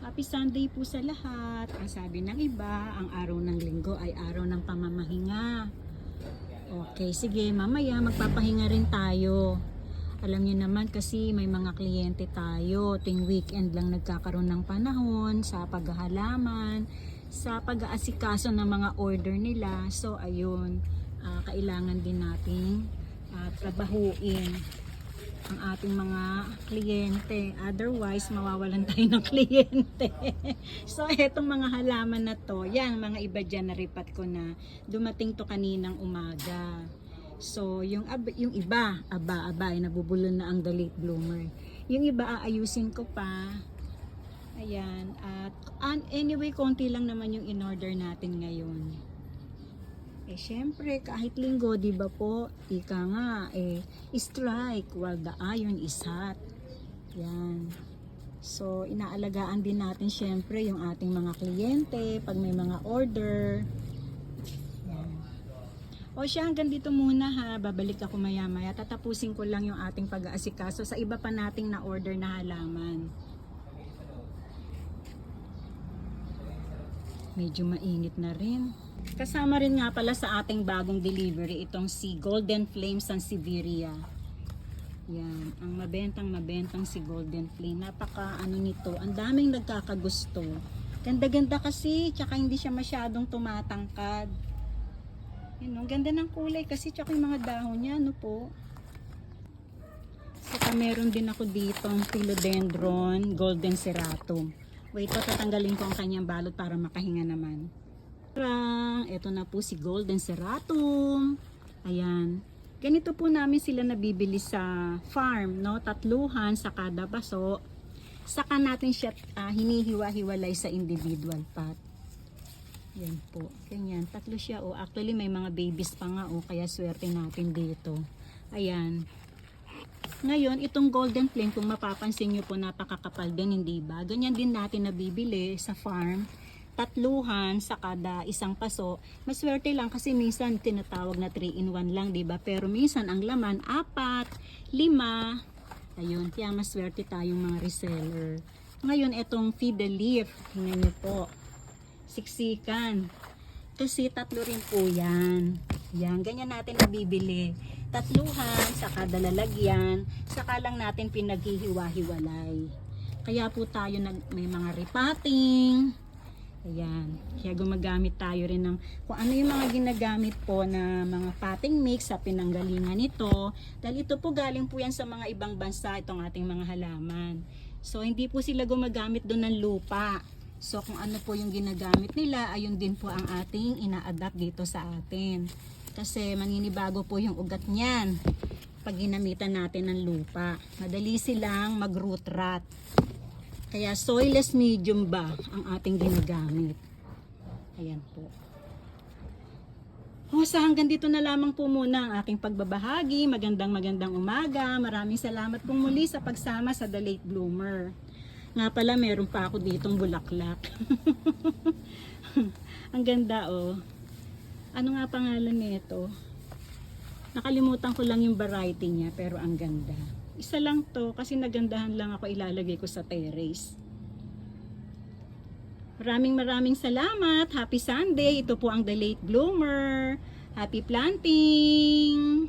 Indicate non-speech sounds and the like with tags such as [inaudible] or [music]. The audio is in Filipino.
Happy Sunday po sa lahat. Ang sabi ng iba, ang araw ng linggo ay araw ng pamamahinga. Okay, sige, mamaya magpapahinga rin tayo. Alam niyo naman kasi may mga kliyente tayo. Ting weekend lang nagkakaroon ng panahon sa paghahalaman, sa pag-aasikaso ng mga order nila. So, ayun, ah, kailangan din nating ah, trabahuin ang ating mga kliyente. Otherwise, mawawalan tayo ng kliyente. [laughs] so, etong mga halaman na to, yan, mga iba dyan na ripat ko na dumating to kaninang umaga. So, yung, yung iba, aba, aba, ay nabubulon na ang the late bloomer. Yung iba, aayusin ko pa. Ayan. At an- anyway, konti lang naman yung in-order natin ngayon. Eh, syempre, kahit linggo, di ba po, ika nga, eh, strike while the iron is hot. Yan. So, inaalagaan din natin syempre yung ating mga kliyente pag may mga order. Yan. O siya, hanggang dito muna ha. Babalik ako maya-maya. Tatapusin ko lang yung ating pag-aasikaso sa iba pa nating na-order na halaman. Medyo mainit na rin. Kasama rin nga pala sa ating bagong delivery itong si Golden Flame Sansevieria. Yan, ang mabentang mabentang si Golden Flame. Napaka ano nito, ang daming nagkakagusto. Ganda-ganda kasi, tsaka hindi siya masyadong tumatangkad. Yun, ang ganda ng kulay kasi tsaka yung mga dahon niya, ano po. Saka meron din ako dito ang Philodendron Golden Ceratum. Wait, pa tatanggalin ko ang kanyang balot para makahinga naman. Tarang! Ito na po si Golden Ceratum. Ayan. Ganito po namin sila nabibili sa farm, no? Tatluhan sa kada baso. Saka natin siya ah, hinihiwa-hiwalay sa individual pot. Yan po. Ganyan. Tatlo siya. Oh. Actually, may mga babies pa nga. Oh. Kaya swerte natin dito. Ayan. Ngayon, itong golden flame, kung mapapansin nyo po, napakakapal din, hindi ba? Ganyan din natin nabibili sa farm. Tatluhan sa kada isang paso. Maswerte lang kasi minsan tinatawag na 3 in 1 lang, di ba? Pero minsan ang laman, apat, lima. Ayun, kaya maswerte tayong mga reseller. Ngayon, itong feed the leaf. Tingnan nyo po. Siksikan. Kasi tatlo rin po yan. Yan, ganyan natin nabibili. Tatluhan, saka dalalagyan, saka lang natin pinaghihiwa-hiwalay. Kaya po tayo nag, may mga repotting. Ayan. Kaya gumagamit tayo rin ng kung ano yung mga ginagamit po na mga potting mix sa pinanggalingan nito. Dahil ito po galing po yan sa mga ibang bansa, itong ating mga halaman. So, hindi po sila gumagamit doon ng lupa. So, kung ano po yung ginagamit nila, ayun din po ang ating ina-adapt dito sa atin. Kasi maninibago po yung ugat niyan pag ginamitan natin ng lupa. Madali silang mag-root rot. Kaya soilless medium ba ang ating ginagamit. Ayan po. O, sa hanggang dito na lamang po muna ang aking pagbabahagi. Magandang magandang umaga. Maraming salamat pong muli sa pagsama sa The Late Bloomer. Nga pala, meron pa ako ditong bulaklak. [laughs] ang ganda oh. Ano nga pangalan nito? Nakalimutan ko lang yung variety niya pero ang ganda. Isa lang to kasi nagandahan lang ako ilalagay ko sa terrace. Maraming maraming salamat. Happy Sunday. Ito po ang The Late Bloomer. Happy planting!